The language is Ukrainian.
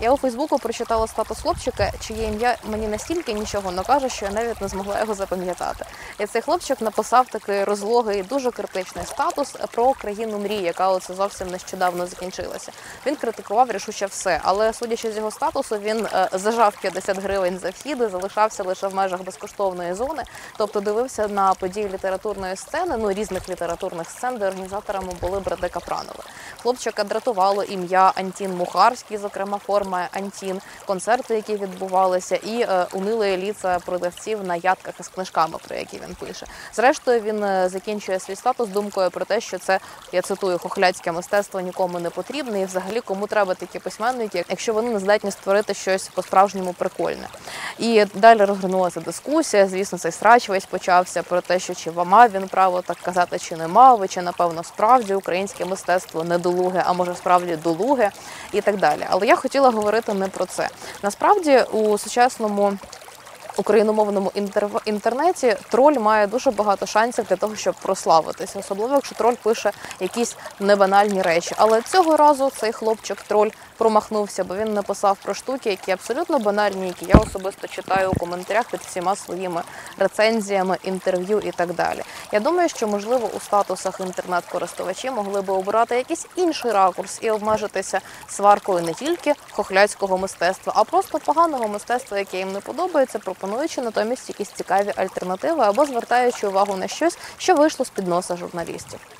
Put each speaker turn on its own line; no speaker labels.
Я у Фейсбуку прочитала статус хлопчика, чиє ім'я мені настільки нічого не каже, що я навіть не змогла його запам'ятати. І цей хлопчик написав такий розлогий, дуже критичний статус про країну мрії, яка оце зовсім нещодавно закінчилася. Він критикував рішуче все, але судячи з його статусу, він е, зажав 50 гривень за вхід і залишався лише в межах безкоштовної зони, тобто дивився на події літературної сцени, ну різних літературних сцен, де організаторами були брати Капранови. Хлопчика дратувало ім'я Антін Мухарський, зокрема форма Антін, концерти, які відбувалися, і е, унили ліца продавців на ядках із книжками, про які він пише. Зрештою, він е, закінчує свій статус думкою про те, що це я цитую хохляцьке мистецтво нікому не потрібне, і взагалі кому треба такі письменники, якщо вони не здатні створити щось по-справжньому прикольне. І далі розгорнулася дискусія. Звісно, цей срач весь почався про те, що чи мав він право так казати, чи не мав, і чи напевно справді українське мистецтво недолуге, а може справді долуге і так далі. Але я хотіла говорити не про це. Насправді у сучасному україномовному інтернеті троль має дуже багато шансів для того, щоб прославитися, особливо якщо троль пише якісь небанальні речі. Але цього разу цей хлопчик троль промахнувся, бо він написав про штуки, які абсолютно банальні, які я особисто читаю у коментарях під всіма своїми рецензіями, інтерв'ю і так далі. Я думаю, що можливо у статусах інтернет-користувачі могли би обрати якийсь інший ракурс і обмежитися сваркою не тільки хохляцького мистецтва, а просто поганого мистецтва, яке їм не подобається, пропонуючи натомість якісь цікаві альтернативи або звертаючи увагу на щось, що вийшло з під носа журналістів.